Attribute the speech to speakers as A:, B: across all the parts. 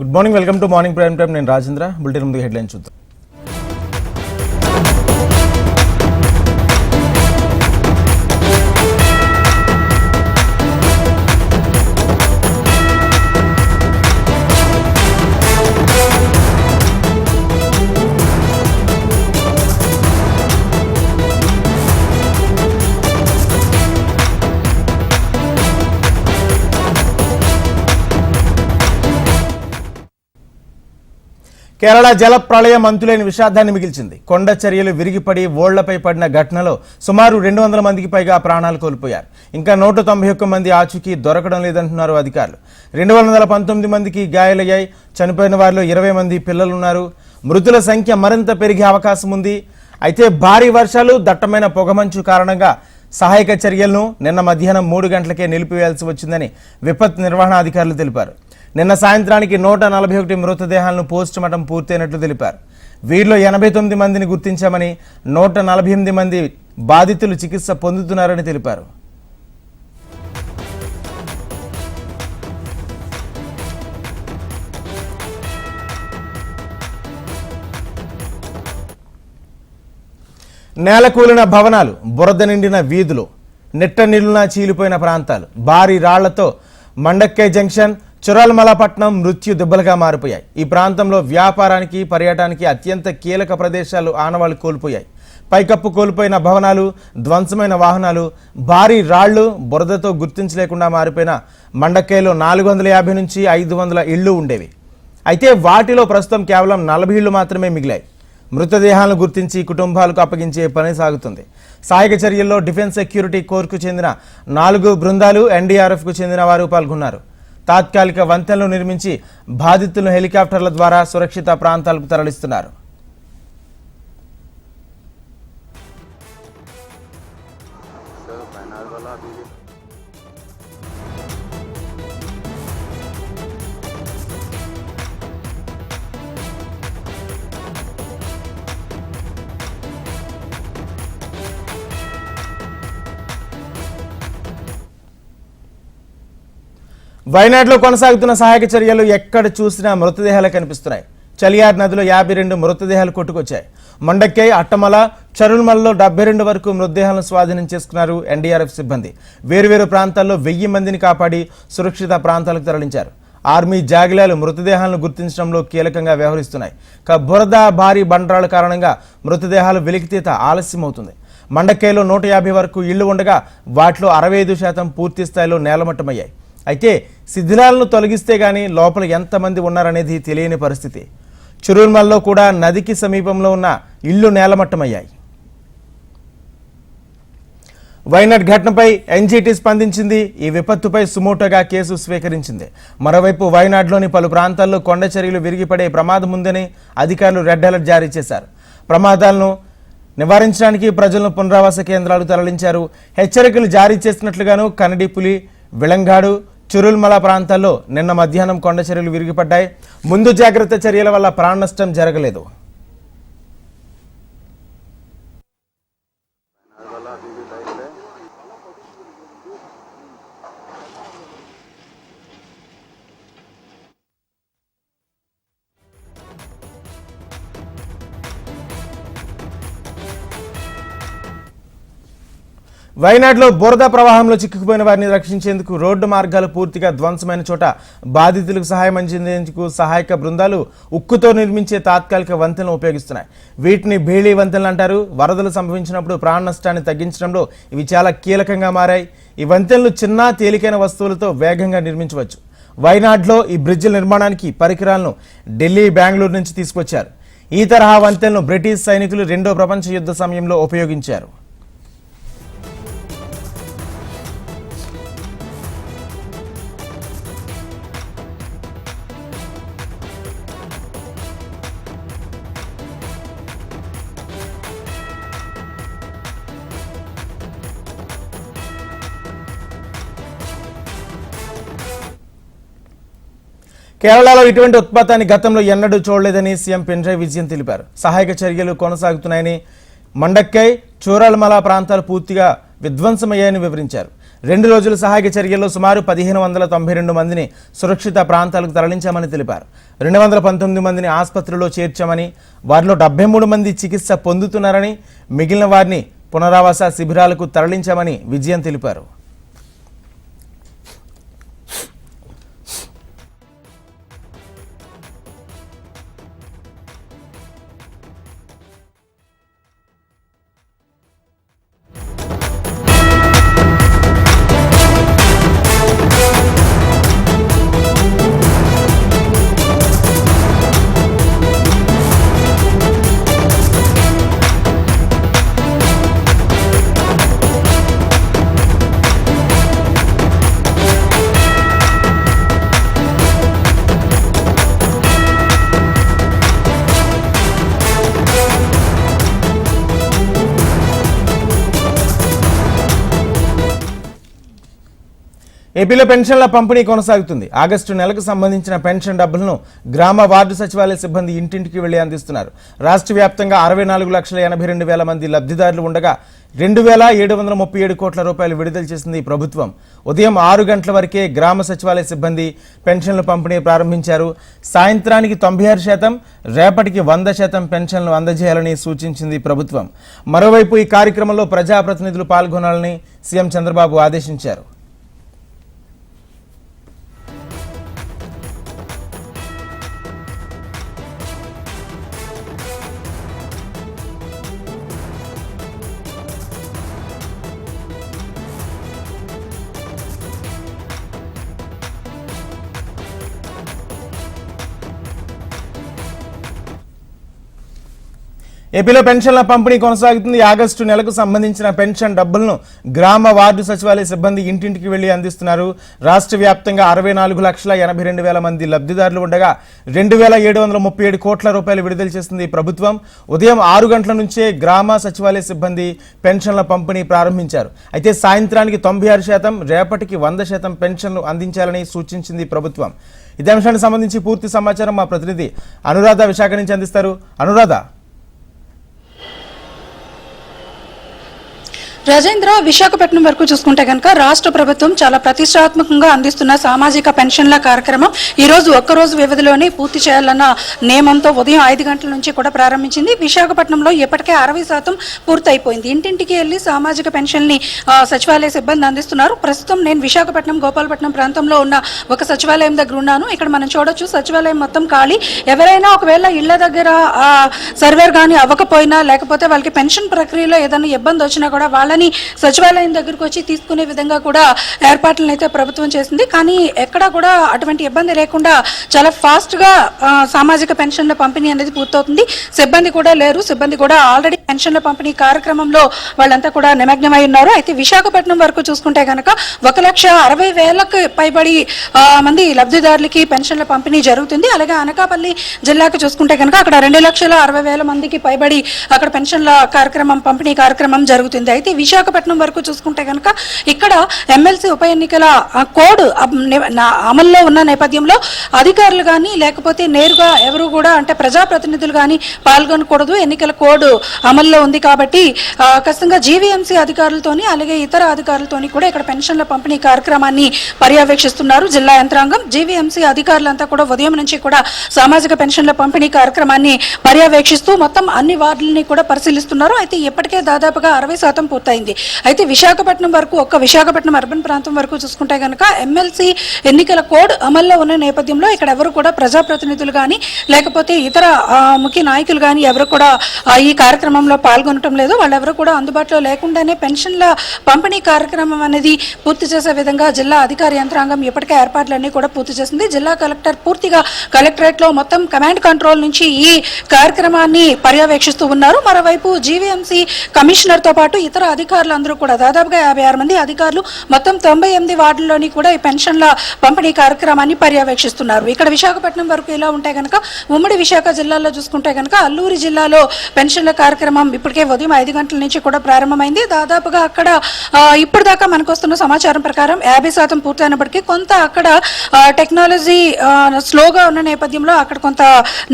A: Good morning welcome to morning prime time నేను Rajendra. Bulletin ముందు headline చూద్దాం. కేరళ జల ప్రళయం అంతులేని విషాదాన్ని మిగిల్చింది. కొండ చర్యలు విరిగిపడి ఓళ్ళపై పడిన ఘటనలో సుమారు రెండు వందల మందికి పైగా ప్రాణాలు కోల్పోయారు. ఇంకా నూట తొంభై ఒక్క మంది ఆచూకీ దొరకడం లేదంటున్నారు అధికారులు. రెండు వందల పంతొమ్మిది మందికి గాయాలయ్యాయి. చనిపోయిన వారిలో ఇరవై మంది పిల్లలున్నారు. మృతుల సంఖ్య మరింత పెరిగే అవకాశం ఉంది. అయితే భారీ వర్షాలు దట్టమైన పొగమంచు కారణంగా సహాయక చర్యలను నిన్న మధ్యాహ్నం మూడు గంటలకే నిలిపివేయాల్సి వచ్చిందని విపత్ నిర్వహణ అధికారులు తెలిపారు. నిన్న సాయంత్రానికి నూట నలభై ఒకటి మృతదేహాలను పోస్ట్ మార్టం పూర్తయినట్లు తెలిపారు. వీరిలో ఎనభై తొమ్మిది మందిని గుర్తించామని నూట నలభై ఎనిమిది మంది బాధితులు చికిత్స పొందుతున్నారని తెలిపారు. నేలకూలిన భవనాలు బురద నిండిన వీధులు నిట్ట నిలున చీలిపోయిన ప్రాంతాలు భారీ రాళ్ళతో మండక్కే జంక్షన్ చురల్మలపట్నం మృత్యు దెబ్బలుగా మారిపోయాయి. ఈ ప్రాంతంలో వ్యాపారానికి పర్యటనకి అత్యంత కీలక ప్రదేశాలు ఆనవాళ్ళు కోల్పోయాయి. పైకప్పు కోల్పోయిన భవనాలు ధ్వంసమైన వాహనాలు భారీ రాళ్ళు బురదతో గుర్తించలేకుండా మారిపోయిన మండక్కేలో నాలుగు వందల యాభై నుంచి ఐదు వందల ఇళ్ళు ఉండేవి. అయితే వాటిలో ప్రస్తుతం కేవలం నలభై ఇళ్ళు మాత్రమే మిగిలాయి. మృతదేహాలను గుర్తించి కుటుంబాలకు అప్పగించే పని సాగుతుంది. సహాయక చర్యల్లో డిఫెన్స్ సెక్యూరిటీ కోర్కు చెందిన నాలుగు బృందాలు ఎన్డీఆర్ఎఫ్కు చెందిన వారు పాల్గొన్నారు. తాత్కాలిక వంతెనలు నిర్మించి బాధితులను హెలికాప్టర్ల ద్వారా సురక్షిత ప్రాంతాలకు తరలిస్తున్నారు. వైనాడులో కొనసాగుతున్న సహాయక చర్యలు ఎక్కడ చూసినా మృతదేహాలు కనిపిస్తున్నాయి. చలియార్ నదిలో యాభై రెండు మృతదేహాలు కొట్టుకొచ్చాయి. మండక్కై అట్టమల చరుణమలలో డెబ్బై రెండు వరకు మృతదేహాలను స్వాధీనం చేసుకున్నారు ఎన్డీఆర్ఎఫ్ సిబ్బంది. వేరువేరు ప్రాంతాల్లో వెయ్యి మందిని కాపాడి సురక్షిత ప్రాంతాలకు తరలించారు. ఆర్మీ జాగిలాలు మృతదేహాలను గుర్తించడంలో కీలకంగా వ్యవహరిస్తున్నాయి. ఇక బురద భారీ బండరాల కారణంగా మృతదేహాలు వెలికితీత ఆలస్యమవుతుంది. మండక్కైలో నూట యాభై వరకు ఇళ్ళు ఉండగా వాటిలో అరవై ఐదు శాతం పూర్తి స్థాయిలో నేలమట్టమయ్యాయి. అయితే శిథిలాలను తొలగిస్తే కానీ లోపల ఎంతమంది ఉన్నారనేది తెలియని పరిస్థితి. చురుల్మల్లో కూడా నదికి సమీపంలో ఉన్న ఇళ్ళు నేలమట్టమయ్యాయి. వైనాడ్ ఘటనపై ఎన్జీటీ స్పందించింది. ఈ విపత్తుపై సుమోటోగా కేసు స్వీకరించింది. మరోవైపు వైనాడ్లోని పలు ప్రాంతాల్లో కొండ చర్యలు విరిగిపడే ప్రమాదం ఉందని అధికారులు రెడ్ అలర్ట్ జారీ చేశారు. ప్రమాదాలను నివారించడానికి ప్రజలను పునరావాస కేంద్రాలు తరలించారు. హెచ్చరికలు జారీ చేసినట్లుగాను కన్నడిపులి విలంగాడు చురుల్మల ప్రాంతాల్లో నిన్న మధ్యాహ్నం కొండ చర్యలు విరిగిపడ్డాయి. ముందు జాగ్రత్త చర్యల వల్ల ప్రాణ నష్టం జరగలేదు. వైనాడులో బురద ప్రవాహంలో చిక్కుకుపోయిన వారిని రక్షించేందుకు రోడ్డు మార్గాలు పూర్తిగా ధ్వంసమైన చోట బాధితులకు సహాయం అందించేందుకు సహాయక బృందాలు ఉక్కుతో నిర్మించే తాత్కాలిక వంతెనలు ఉపయోగిస్తున్నాయి. వీటిని బేళీ వంతెనలు అంటారు. వరదలు సంభవించినప్పుడు ప్రాణ నష్టాన్ని తగ్గించడంలో ఇవి చాలా కీలకంగా మారాయి. ఈ వంతెనలు చిన్న తేలికైన వస్తువులతో వేగంగా నిర్మించవచ్చు. వైనాడ్లో ఈ బ్రిడ్జిల నిర్మాణానికి పరికరాలను ఢిల్లీ బెంగళూరు నుంచి తీసుకొచ్చారు. ఈ తరహా వంతెనలు బ్రిటిష్ సైనికులు రెండో ప్రపంచ యుద్ధ సమయంలో ఉపయోగించారు. కేరళలో ఇటువంటి ఉత్పాతాన్ని గతంలో ఎన్నడూ చూడలేదని సీఎం పినరాయి విజయన్ తెలిపారు. సహాయక చర్యలు కొనసాగుతున్నాయని మండక్కై చూరాలమల ప్రాంతాలు పూర్తిగా విధ్వంసమయ్యాయని వివరించారు. రెండు రోజుల సహాయక చర్యల్లో సుమారు పదిహేను వందల తొంభై రెండు మందిని సురక్షిత ప్రాంతాలకు తరలించామని తెలిపారు. రెండు వందల పంతొమ్మిది మందిని ఆసుపత్రిలో చేర్చామని వారిలో డెబ్బై మూడు మంది చికిత్స పొందుతున్నారని మిగిలిన వారిని పునరావాస శిబిరాలకు తరలించామని విజయం తెలిపారు. ఏపీలో పెన్షన్ల పంపిణీ కొనసాగుతుంది. ఆగస్టు నెలకు సంబంధించిన పెన్షన్ డబ్బులను గ్రామ వార్డు సచివాలయ సిబ్బంది ఇంటింటికి వెళ్ళి అందిస్తున్నారు. రాష్ట్ర వ్యాప్తంగా అరవై నాలుగు లక్షల ఎనభై రెండు వేల మంది లబ్ధిదారులు ఉండగా రెండు వేల ఏడు వందల ముప్పై ఏడు కోట్ల రూపాయలు విడుదల చేసింది ప్రభుత్వం. ఉదయం ఆరు గంటల వరకే గ్రామ సచివాలయ సిబ్బంది పెన్షన్ల పంపిణీ ప్రారంభించారు. సాయంత్రానికి తొంభై ఆరు శాతం రేపటికి వంద శాతం పెన్షన్లు అందజేయాలని సూచించింది ప్రభుత్వం. మరోవైపు ఈ కార్యక్రమంలో ప్రజాప్రతినిధులు పాల్గొనాలని సీఎం చంద్రబాబు ఆదేశించారు. ఏపీలో పెన్షన్ల పంపిణీ కొనసాగుతుంది. ఆగస్టు నెలకు సంబంధించిన పెన్షన్ డబ్బులను గ్రామ వార్డు సచివాలయ సిబ్బంది ఇంటింటికి వెళ్ళి అందిస్తున్నారు. రాష్ట్ర వ్యాప్తంగా అరవై నాలుగు లక్షల ఎనభై రెండు వేల మంది లబ్ధిదారులు ఉండగా రెండు వేల ఏడు వందల ముప్పై ఏడు కోట్ల రూపాయలు విడుదల చేసింది ప్రభుత్వం. ఉదయం ఆరు గంటల నుంచే గ్రామ సచివాలయ సిబ్బంది పెన్షన్ల పంపిణీ ప్రారంభించారు. అయితే సాయంత్రానికి తొంభై ఆరు శాతం రేపటికి వంద శాతం పెన్షన్లు అందించాలని సూచించింది ప్రభుత్వం. ఇదే అంశానికి సంబంధించి పూర్తి సమాచారం మా ప్రతినిధి అనురాధ విశాఖ నుంచి అందిస్తారు. అనురాధ.
B: రజేంద్ర విశాఖపట్నం వరకు చూసుకుంటే కనుక రాష్ట్ర ప్రభుత్వం చాలా ప్రతిష్టాత్మకంగా అందిస్తున్న సామాజిక పెన్షన్ల కార్యక్రమం ఈ రోజు ఒక్కరోజు వ్యవధిలోనే పూర్తి చేయాలన్న నియమంతో ఉదయం ఐదు గంటల నుంచి కూడా ప్రారంభించింది. విశాఖపట్నంలో ఇప్పటికే అరవై శాతం పూర్తయిపోయింది. ఇంటింటికి వెళ్ళి సామాజిక పెన్షన్ని సచివాలయ సిబ్బంది అందిస్తున్నారు. ప్రస్తుతం నేను విశాఖపట్నం గోపాలపట్నం ప్రాంతంలో ఉన్న ఒక సచివాలయం దగ్గర ఉన్నాను. ఇక్కడ మనం చూడొచ్చు సచివాలయం మొత్తం ఖాళీ. ఎవరైనా ఒకవేళ ఇళ్ళ దగ్గర సర్వేర్ కానీ అవ్వకపోయినా లేకపోతే వాళ్ళకి పెన్షన్ ప్రక్రియలో ఏదైనా ఇబ్బంది వచ్చినా కూడా వాళ్ళని సచివాలయం దగ్గరకు వచ్చి తీసుకునే విధంగా కూడా ఏర్పాట్లను అయితే ప్రభుత్వం చేసింది. కానీ ఎక్కడా కూడా అటువంటి ఇబ్బంది లేకుండా చాలా ఫాస్ట్గా సామాజిక పెన్షన్ల పంపిణీ అనేది పూర్తవుతుంది. సిబ్బంది కూడా లేరు. సిబ్బంది కూడా ఆల్రెడీ పెన్షన్ల పంపిణీ కార్యక్రమంలో వాళ్ళంతా కూడా నిమగ్నమై ఉన్నారు. అయితే విశాఖపట్నం వరకు చూసుకుంటే కనుక ఒక లక్ష అరవై వేలకు పైబడి మంది లబ్ధిదారులకి పెన్షన్ల పంపిణీ జరుగుతుంది. అలాగే అనకాపల్లి జిల్లాకు చూసుకుంటే కనుక అక్కడ రెండు లక్షల అరవై వేల మందికి పైబడి అక్కడ పెన్షన్ల కార్యక్రమం పంపిణీ కార్యక్రమం జరుగుతుంది. అయితే విశాఖపట్నం వరకు చూసుకుంటే కనుక ఇక్కడ ఎమ్మెల్సీ ఉప ఎన్నికల కోడ్ నా- అమల్లో ఉన్న నేపథ్యంలో అధికారులు కానీ లేకపోతే నేరుగా ఎవరు కూడా అంటే ప్రజాప్రతినిధులు కానీ పాల్గొనకూడదు. ఎన్నికల కోడ్ అమల్లో ఉంది కాబట్టి ఖచ్చితంగా జీవీఎంసీ అధికారులతోని అలాగే ఇతర అధికారులతోని కూడా ఇక్కడ పెన్షన్ల పంపిణీ కార్యక్రమాన్ని పర్యవేక్షిస్తున్నారు జిల్లా యంత్రాంగం. జీవీఎంసీ అధికారులంతా కూడా ఉదయం నుంచి కూడా సామాజిక పెన్షన్ల పంపిణీ కార్యక్రమాన్ని పర్యవేక్షిస్తూ మొత్తం అన్ని వార్డులని కూడా పరిశీలిస్తున్నారు. అయితే ఇప్పటికే దాదాపుగా అరవై శాతం పూర్తి పూర్తయింది అయితే విశాఖపట్నం వరకు ఒక్క విశాఖపట్నం అర్బన్ ప్రాంతం వరకు చూసుకుంటే కనుక ఎమ్మెల్సీ ఎన్నికల కోడ్ అమల్లో ఉన్న నేపథ్యంలో ఇక్కడ ఎవరు కూడా ప్రజాప్రతినిధులు కానీ లేకపోతే ఇతర ముఖ్య నాయకులు కానీ ఎవరు కూడా ఈ కార్యక్రమంలో పాల్గొనటం లేదు. వాళ్ళెవరు కూడా అందుబాటులో లేకుండానే పెన్షన్ల పంపిణీ కార్యక్రమం అనేది పూర్తి చేసే విధంగా జిల్లా అధికార యంత్రాంగం ఇప్పటికే ఏర్పాట్లన్నీ కూడా పూర్తి చేసింది. జిల్లా కలెక్టర్ పూర్తిగా కలెక్టరేట్లో మొత్తం కమాండ్ కంట్రోల్ నుంచి ఈ కార్యక్రమాన్ని పర్యవేక్షిస్తూ ఉన్నారు. మరోవైపు జీవీఎంసీ కమిషనర్తో పాటు ఇతర అధికారులు అందరూ కూడా దాదాపుగా యాభై ఆరు మంది అధికారులు మొత్తం తొంభై ఎనిమిది వార్డుల్లోని కూడా ఈ పెన్షన్ల పంపిణీ కార్యక్రమాన్ని పర్యవేక్షిస్తున్నారు. ఇక్కడ విశాఖపట్నం వరకు ఇలా ఉంటే కనుక ఉమ్మడి విశాఖ జిల్లాలో చూసుకుంటే కనుక అల్లూరి జిల్లాలో పెన్షన్ల కార్యక్రమం ఇప్పటికే ఉదయం ఐదు గంటల నుంచి కూడా ప్రారంభమైంది. దాదాపుగా అక్కడ ఇప్పుడు దాకా మనకు వస్తున్న సమాచారం ప్రకారం యాభై శాతం పూర్తయినప్పటికీ కొంత అక్కడ టెక్నాలజీ స్లోగా ఉన్న నేపథ్యంలో అక్కడ కొంత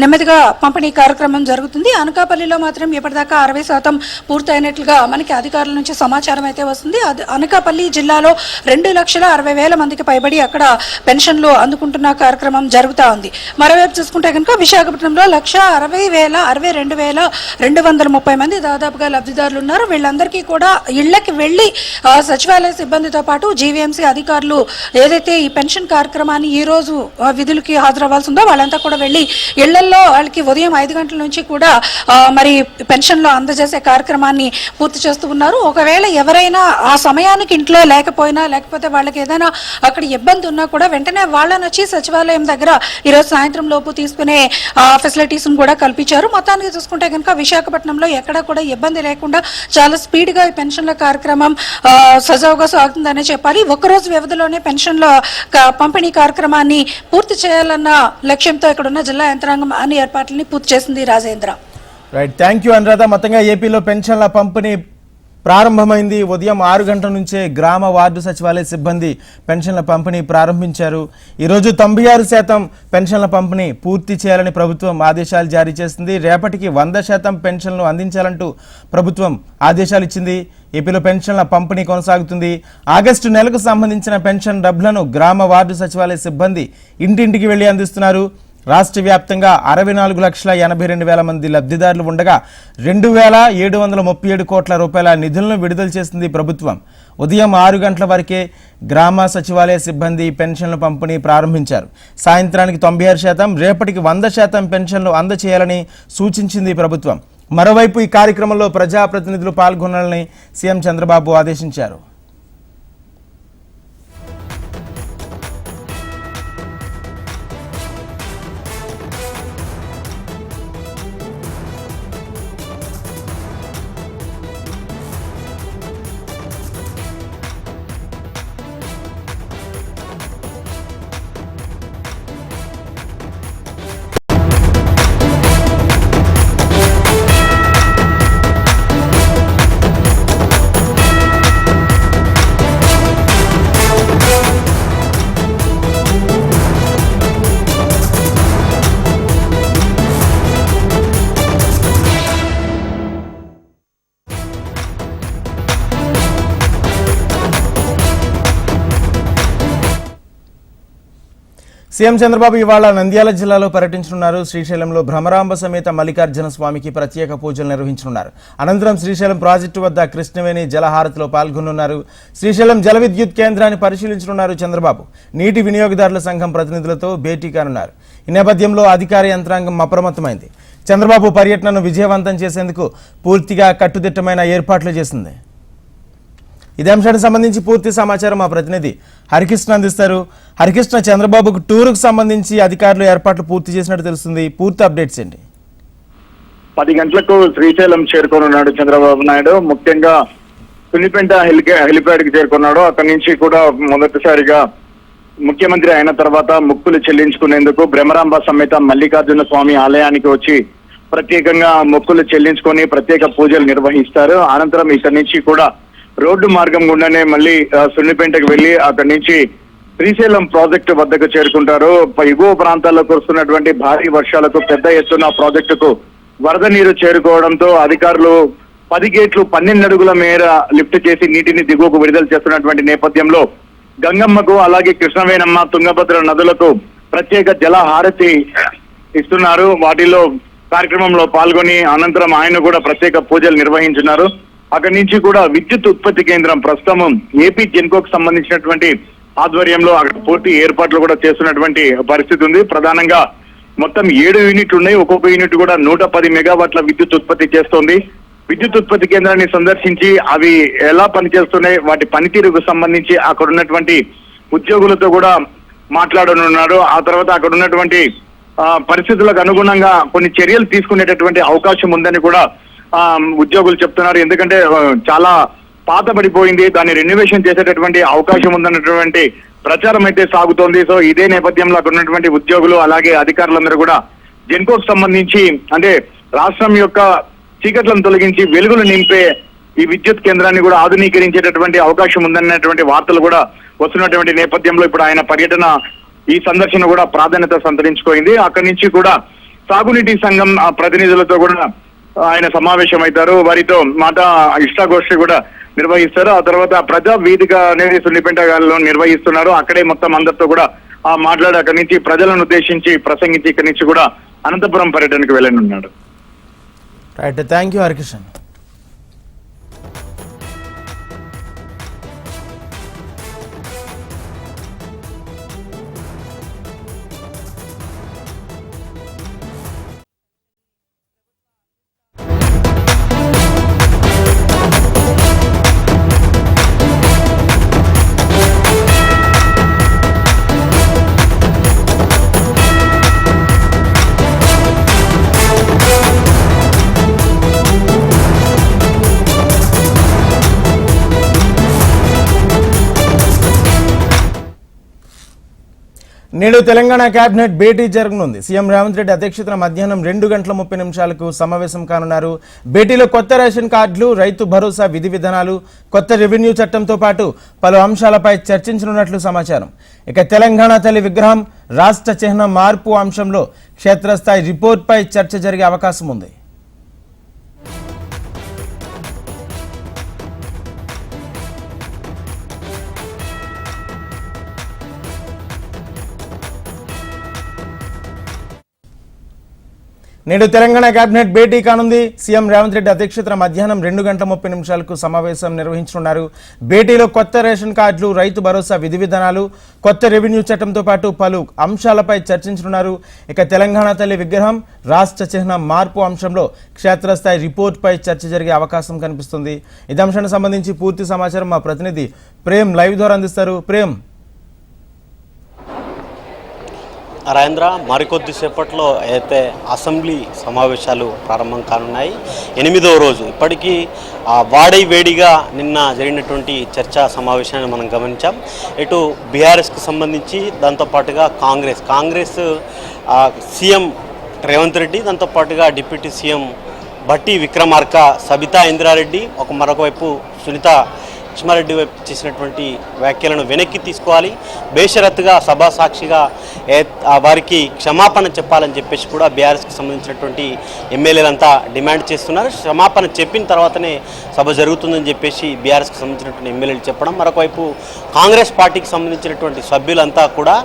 B: నెమ్మదిగా పంపిణీ కార్యక్రమం జరుగుతుంది. అనకాపల్లిలో మాత్రం ఇప్పటిదాకా అరవై శాతం పూర్తయినట్లుగా మనకి అధికారులు నుంచి సమాచారం అయితే వస్తుంది. అది అనకాపల్లి జిల్లాలో రెండు లక్షల అరవై వేల మందికి పైబడి అక్కడ పెన్షన్లు అందుకుంటున్న కార్యక్రమం జరుగుతూ ఉంది. మరోవైపు చూసుకుంటే కనుక విశాఖపట్నంలో లక్ష అరవై వేల అరవై రెండు వేల రెండు వందల ముప్పై మంది దాదాపుగా లబ్ధిదారులు ఉన్నారు. వీళ్ళందరికీ కూడా ఇళ్ళకి వెళ్ళి సచివాలయ సిబ్బందితో పాటు జీవీఎంసీ అధికారులు ఏదైతే ఈ పెన్షన్ కార్యక్రమాన్ని ఈ రోజు విధులకి హాజరవ్వాల్సి ఉందో వాళ్ళంతా కూడా వెళ్ళి ఇళ్ళలో వాళ్ళకి ఉదయం ఐదు గంటల నుంచి కూడా మరి పెన్షన్లు అందజేసే కార్యక్రమాన్ని పూర్తి చేస్తూ ఉన్నారు. ఒకవేళ ఎవరైనా ఆ సమయానికి ఇంట్లో లేకపోయినా లేకపోతే వాళ్ళకి ఏదైనా అక్కడ ఇబ్బంది ఉన్నా కూడా వెంటనే వాళ్ళని వచ్చి సచివాలయం దగ్గర ఈరోజు సాయంత్రం లోపు తీసుకునే ఫెసిలిటీస్ కూడా కల్పించారు. మొత్తానికి చూసుకుంటే కనుక విశాఖపట్నంలో ఎక్కడ కూడా ఇబ్బంది లేకుండా చాలా స్పీడ్గా ఈ పెన్షన్ల కార్యక్రమం సజావుగా సాగుతుందనే చెప్పాలి. ఒక్కరోజు వ్యవధిలోనే పెన్షన్ల పంపిణీ కార్యక్రమాన్ని పూర్తి చేయాలన్న లక్ష్యంతో ఇక్కడ ఉన్న జిల్లా యంత్రాంగం అన్ని ఏర్పాట్లని పూర్తి చేసింది Rajendra.
A: Right thank you Anuradha మొత్తంగా ఏపీలో పెన్షన్ల పంపిణీ ప్రారంభమైంది. ఉదయం ఆరు గంటల నుంచే గ్రామ వార్డు సచివాలయ సిబ్బంది పెన్షన్ల పంపిణీ ప్రారంభించారు. ఈరోజు తొంభై ఆరు శాతం పెన్షన్ల పంపిణీ పూర్తి చేయాలని ప్రభుత్వం ఆదేశాలు జారీ చేసింది. రేపటికి వంద శాతం పెన్షన్లు అందించాలంటూ ప్రభుత్వం ఆదేశాలు ఇచ్చింది. ఏపీలో పెన్షన్ల పంపిణీ కొనసాగుతుంది. ఆగస్టు నెలకు సంబంధించిన పెన్షన్ డబ్బులను గ్రామ వార్డు సచివాలయ సిబ్బంది ఇంటింటికి వెళ్ళి అందిస్తున్నారు. రాష్ట్ర వ్యాప్తంగా అరవై నాలుగు లక్షల ఎనభై రెండు వేల మంది లబ్ధిదారులు ఉండగా రెండు వేల ఏడు వందల ముప్పై ఏడు కోట్ల రూపాయల నిధులను విడుదల చేసింది ప్రభుత్వం. ఉదయం ఆరు గంటల వరకే గ్రామ సచివాలయ సిబ్బంది పెన్షన్ల పంపిణీ ప్రారంభించారు. సాయంత్రానికి తొంభై ఆరు శాతం రేపటికి వంద శాతం పెన్షన్లు అందచేయాలని సూచించింది ప్రభుత్వం. మరోవైపు ఈ కార్యక్రమంలో ప్రజాప్రతినిధులు పాల్గొనాలని సీఎం చంద్రబాబు ఆదేశించారు. సీఎం చంద్రబాబు ఇవాళ నంద్యాల జిల్లాలో పర్యటించనున్నారు. శ్రీశైలంలో భ్రమరాంబ సమేత మల్లికార్జున స్వామికి ప్రత్యేక పూజలు నిర్వహించనున్నారు. అనంతరం శ్రీశైలం ప్రాజెక్టు వద్ద కృష్ణవేణి జలహారతిలో పాల్గొనున్నారు. శ్రీశైలం జల విద్యుత్ కేంద్రాన్ని పరిశీలించనున్నారు చంద్రబాబు. నీటి వినియోగదారుల సంఘం ప్రతినిధులతో భేటీ కానున్నారు. ఈ నేపథ్యంలో అధికార యంత్రాంగం అప్రమత్తమైంది. చంద్రబాబు పర్యటనను విజయవంతం చేసేందుకు పూర్తిగా కట్టుదిట్టమైన ఏర్పాట్లు చేసింది. ఇదే అంశానికి సంబంధించి పూర్తి సమాచారం మా ప్రతినిధి హరికృష్ణ అందిస్తారు. హరికృష్ణ చంద్రబాబుకు టూర్కు సంబంధించి అధికారులు ఏర్పాట్లు పూర్తి చేసినట్టు తెలుస్తుంది. పూర్తి అప్డేట్స్ ఏంటి?
C: పది గంటలకు శ్రీశైలం చేరుకోనున్నాడు చంద్రబాబు నాయుడు. ముఖ్యంగా పులిపెంట హెలికా హెలిప్యాడ్కి చేరుకున్నాడు. అక్కడి నుంచి కూడా మొదటిసారిగా ముఖ్యమంత్రి అయిన తర్వాత మొక్కులు చెల్లించుకునేందుకు బ్రహ్మరాంబ సమేత మల్లికార్జున స్వామి ఆలయానికి వచ్చి ప్రత్యేకంగా మొక్కులు చెల్లించుకొని ప్రత్యేక పూజలు నిర్వహిస్తారు. అనంతరం ఇక్కడి నుంచి కూడా రోడ్డు మార్గం గుండానే మళ్ళీ సున్నిపేటకు వెళ్ళి అక్కడి నుంచి శ్రీశైలం ప్రాజెక్టు వద్దకు చేరుకుంటారు. ఎగువ ప్రాంతాల్లో కురుస్తున్నటువంటి భారీ వర్షాలకు పెద్ద ఎత్తున ప్రాజెక్టుకు వరద నీరు చేరుకోవడంతో అధికారులు పది గేట్లు పన్నెండు అడుగుల మేర లిఫ్ట్ చేసి నీటిని దిగువకు విడుదల చేస్తున్నటువంటి నేపథ్యంలో గంగమ్మకు అలాగే కృష్ణవేణమ్మ తుంగభద్ర నదులకు ప్రత్యేక జల హారతి ఇస్తున్నారు. వాటిలో కార్యక్రమంలో పాల్గొని అనంతరం ఆయన కూడా ప్రత్యేక పూజలు నిర్వహించున్నారు. అక్కడి నుంచి కూడా విద్యుత్ ఉత్పత్తి కేంద్రం ప్రస్తుతం ఏపీ జెన్కోకు సంబంధించినటువంటి ఆధ్వర్యంలో అక్కడ పూర్తి ఏర్పాట్లు కూడా చేస్తున్నటువంటి పరిస్థితి ఉంది. ప్రధానంగా మొత్తం ఏడు యూనిట్లు ఉన్నాయి. ఒక్కొక్క యూనిట్ కూడా నూట పది మెగావాట్ల విద్యుత్ ఉత్పత్తి చేస్తోంది. విద్యుత్ ఉత్పత్తి కేంద్రాన్ని సందర్శించి అవి ఎలా పనిచేస్తున్నాయి వాటి పనితీరుకు సంబంధించి అక్కడ ఉన్నటువంటి ఉద్యోగులతో కూడా మాట్లాడనున్నారు ఆ తర్వాత అక్కడ ఉన్నటువంటి ఆ, పరిస్థితులకు అనుగుణంగా కొన్ని చర్యలు తీసుకునేటటువంటి అవకాశం ఉందని కూడా ఉద్యోగులు చెప్తున్నారు. ఎందుకంటే చాలా చాలా పాతబడిపోయింది. దాన్ని రెన్యువేషన్ చేసేటటువంటి అవకాశం ఉందన్నటువంటి ప్రచారం అయితే సాగుతోంది. సో ఇదే నేపథ్యంలో అక్కడ ఉన్నటువంటి ఉద్యోగులు అలాగే అధికారులందరూ కూడా జెన్కోకు సంబంధించి అంటే రాష్ట్రం యొక్క చీకట్లను తొలగించి వెలుగులు నింపే ఈ విద్యుత్ కేంద్రాన్ని కూడా ఆధునీకరించేటటువంటి అవకాశం ఉందన్నటువంటి వార్తలు కూడా వస్తున్నటువంటి నేపథ్యంలో ఇప్పుడు ఆయన పర్యటన ఈ సందర్శన కూడా ప్రాధాన్యత సంతరించుకోయింది. అక్కడి నుంచి కూడా సాగునీటి సంఘం ఆ, ప్రతినిధులతో కూడా ఆయన సమావేశం అవుతారు వారితో మాతా ఇష్టాగోష్ఠి కూడా నిర్వహిస్తారు. ఆ తర్వాత ప్రజా వేదిక అనేది సున్నిపేట నిర్వహిస్తున్నారు. అక్కడే మొత్తం అందరితో కూడా ఆ మాట్లాడి అక్కడి నుంచి ప్రజలను ఉద్దేశించి ప్రసంగించి ఇక్కడి నుంచి కూడా అనంతపురం పర్యటనకు వెళ్ళనున్నాడు.
A: రైట్ థ్యాంక్ యూ హరికృష్ణ నేడు తెలంగాణ కేబినెట్ భేటీ జరగనుంది. సీఎం రేవంత్ రెడ్డి అధ్యక్షతన మధ్యాహ్నం రెండు గంటల ముప్పై నిమిషాలకు సమావేశం కానున్నారు. భేటీలో కొత్త రేషన్ కార్డులు రైతు భరోసా విధి విధానాలు కొత్త రెవెన్యూ చట్టంతో పాటు పలు అంశాలపై చర్చించనున్నట్లు సమాచారం. ఇక తెలంగాణ తల్లి విగ్రహం రాష్ట్ర చిహ్నం మార్పు అంశంలో క్షేత్రస్థాయి రిపోర్ట్పై చర్చ జరిగే అవకాశం ఉంది. నేడు తెలంగాణ కేబినెట్ భేటీ కానుంది. సీఎం రేవంత్ రెడ్డి అధ్యక్షతన మధ్యాహ్నం రెండు గంటల ముప్పై నిమిషాలకు సమావేశం నిర్వహించనున్నారు. భేటీలో కొత్త రేషన్ కార్డులు రైతు భరోసా విధి విధానాలు కొత్త రెవెన్యూ చట్టంతో పాటు పలు అంశాలపై చర్చించనున్నారు. ఇక తెలంగాణ తల్లి విగ్రహం రాష్ట్ర చిహ్నం మార్పు అంశంలో క్షేత్రస్థాయి రిపోర్ట్పై చర్చ జరిగే అవకాశం కనిపిస్తుంది. ఇదే అంశానికి సంబంధించి పూర్తి సమాచారం మా ప్రతినిధి ప్రేమ్ లైవ్ ద్వారా అందిస్తారు. ప్రేమ్
D: రాజేంద్ర మరికొద్ది సేపట్లో అయితే అసెంబ్లీ సమావేశాలు ప్రారంభం కానున్నాయి. ఎనిమిదో రోజు. ఇప్పటికీ వాడై వేడిగా నిన్న జరిగినటువంటి చర్చా సమావేశాన్ని మనం గమనించాం. ఇటు బీఆర్ఎస్కి సంబంధించి దాంతోపాటుగా కాంగ్రెస్. కాంగ్రెస్ సీఎం రేవంత్ రెడ్డి దాంతోపాటుగా డిప్యూటీ సీఎం భట్టి విక్రమార్క సబితా ఇంద్రారెడ్డి ఒక మరొకవైపు సునీత లక్ష్మారెడ్డి వైపు చేసినటువంటి వ్యాఖ్యలను వెనక్కి తీసుకోవాలి. బేషరత్తుగా సభా సాక్షిగా వారికి క్షమాపణ చెప్పాలని చెప్పేసి కూడా బీఆర్ఎస్కి సంబంధించినటువంటి ఎమ్మెల్యేలంతా డిమాండ్ చేస్తున్నారు. క్షమాపణ చెప్పిన తర్వాతనే సభ జరుగుతుందని చెప్పేసి బీఆర్ఎస్కి సంబంధించినటువంటి ఎమ్మెల్యేలు చెప్పడం. మరొకవైపు కాంగ్రెస్ పార్టీకి సంబంధించినటువంటి సభ్యులంతా కూడా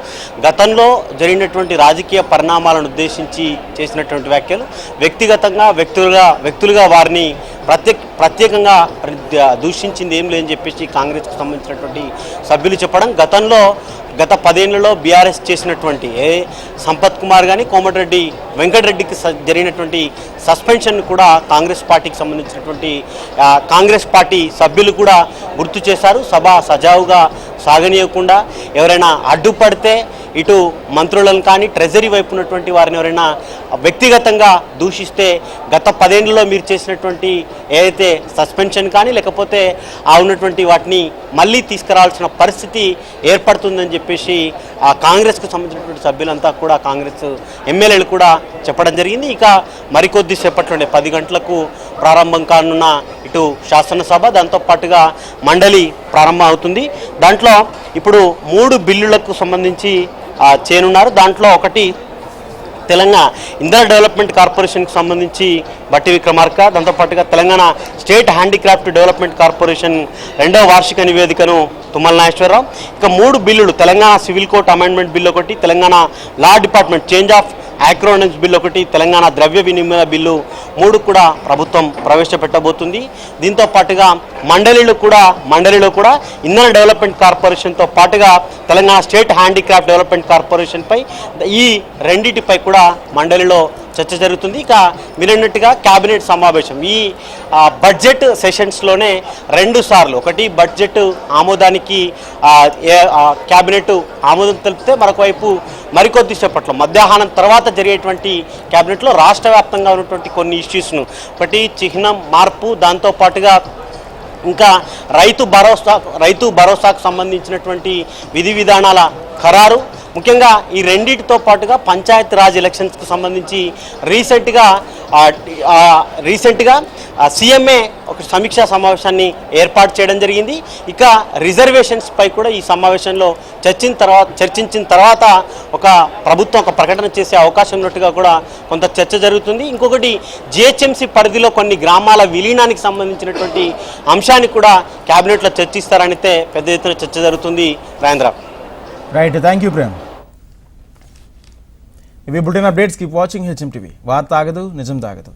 D: గతంలో జరిగినటువంటి రాజకీయ పరిణామాలను ఉద్దేశించి చేసినటువంటి వ్యాఖ్యలు వ్యక్తిగతంగా వ్యక్తులుగా వ్యక్తులుగా వారిని ప్రత్యేక ప్రత్యేకంగా ప్ర- దూషించింది ఏం లేదని చెప్పేసి కాంగ్రెస్కి సంబంధించినటువంటి సభ్యులు చెప్పడం గతంలో గత పదేళ్ళలో బీఆర్ఎస్ చేసినటువంటి ఏ సంపత్ కుమార్ కానీ కోమటిరెడ్డి వెంకటరెడ్డికి జరిగినటువంటి సస్పెన్షన్ కూడా కాంగ్రెస్ పార్టీకి సంబంధించినటువంటి కాంగ్రెస్ పార్టీ సభ్యులు కూడా గుర్తు చేశారు. సభ సజావుగా సాగనీయకుండా ఎవరైనా అడ్డుపడితే ఇటు మంత్రులను కానీ ట్రెజరీ వైపు ఉన్నటువంటి వారిని ఎవరైనా వ్యక్తిగతంగా దూషిస్తే గత పదేళ్ళలో మీరు చేసినటువంటి ఏదైతే సస్పెన్షన్ కానీ లేకపోతే ఆ ఉన్నటువంటి వాటిని మళ్ళీ తీసుకురావాల్సిన పరిస్థితి ఏర్పడుతుందని చెప్పేసి ఆ కాంగ్రెస్కు సంబంధించినటువంటి సభ్యులంతా కూడా కాంగ్రెస్ ఎమ్మెల్యేలు కూడా చెప్పడం జరిగింది. ఇక మరికొద్ది సేపట్లోనే పది గంటలకు ప్రారంభం కానున్న ఇటు శాసనసభ దాంతో పాటుగా మండలి ప్రారంభం అవుతుంది. దాంట్లో ఇప్పుడు మూడు బిల్లులకు సంబంధించి చేయనున్నారు దాంట్లో ఒకటి తెలంగాణ ఇంధన డెవలప్మెంట్ కార్పొరేషన్కి సంబంధించి బట్టి విక్రమార్క దాంతోపాటుగా Telangana state handicraft development corporation రెండవ వార్షిక నివేదికను తుమ్మల నాగేశ్వరరావు. ఇక మూడు బిల్లులు Telangana civil court amendment bill ఒకటి Telangana law department change of acronyms bill ఒకటి తెలంగాణ ద్రవ్య వినిమయ బిల్లు మూడు కూడా ప్రభుత్వం ప్రవేశపెట్టబోతుంది. దీంతో పాటుగా మండలిలో కూడా మండలిలో కూడా ఇంధన డెవలప్మెంట్ కార్పొరేషన్తో పాటుగా తెలంగాణ స్టేట్ హ్యాండిక్రాఫ్ట్ డెవలప్మెంట్ కార్పొరేషన్పై ఈ రెండిటిపై కూడా మండలిలో చర్చ జరుగుతుంది. ఇక మీరన్నట్టుగా క్యాబినెట్ సమావేశం. ఈ బడ్జెట్ సెషన్స్లోనే రెండు సార్లు. ఒకటి బడ్జెట్ ఆమోదానికి క్యాబినెట్ ఆమోదం తెలిపితే మరొక వైపు మరికొద్ది సేపట్లో. మధ్యాహ్నం తర్వాత జరిగేటువంటి క్యాబినెట్లో రాష్ట్ర వ్యాప్తంగా ఉన్నటువంటి కొన్ని ఇష్యూస్ను ఒకటి చిహ్నం మార్పు దాంతో పాటుగా ఇంకా రైతు భరోసా రైతు భరోసాకు సంబంధించినటువంటి విధి విధానాల ఖరారు. ముఖ్యంగా ఈ రెండింటితో పాటుగా పంచాయత్ రాజ్ ఎలక్షన్స్కు సంబంధించి రీసెంట్గా రీసెంట్గా సీఎంఏ ఒక సమీక్షా సమావేశాన్ని ఏర్పాటు చేయడం జరిగింది. ఇక రిజర్వేషన్స్ పై కూడా ఈ సమావేశంలో చర్చిన తర్వాత చర్చించిన తర్వాత ఒక ప్రభుత్వం ఒక ప్రకటన చేసే అవకాశం ఉన్నట్టుగా కూడా కొంత చర్చ జరుగుతుంది. ఇంకొకటి జిహెచ్ఎంసీ పరిధిలో కొన్ని గ్రామాల విలీనానికి సంబంధించినటువంటి అంశాన్ని కూడా కేబినెట్లో చర్చిస్తారనితే పెద్ద ఎత్తున చర్చ జరుగుతుంది. Rajendra
A: right thank you Prem ఇవి bulletin updates keep watching HM TV వార్త ఆగదు నిజం తాగదు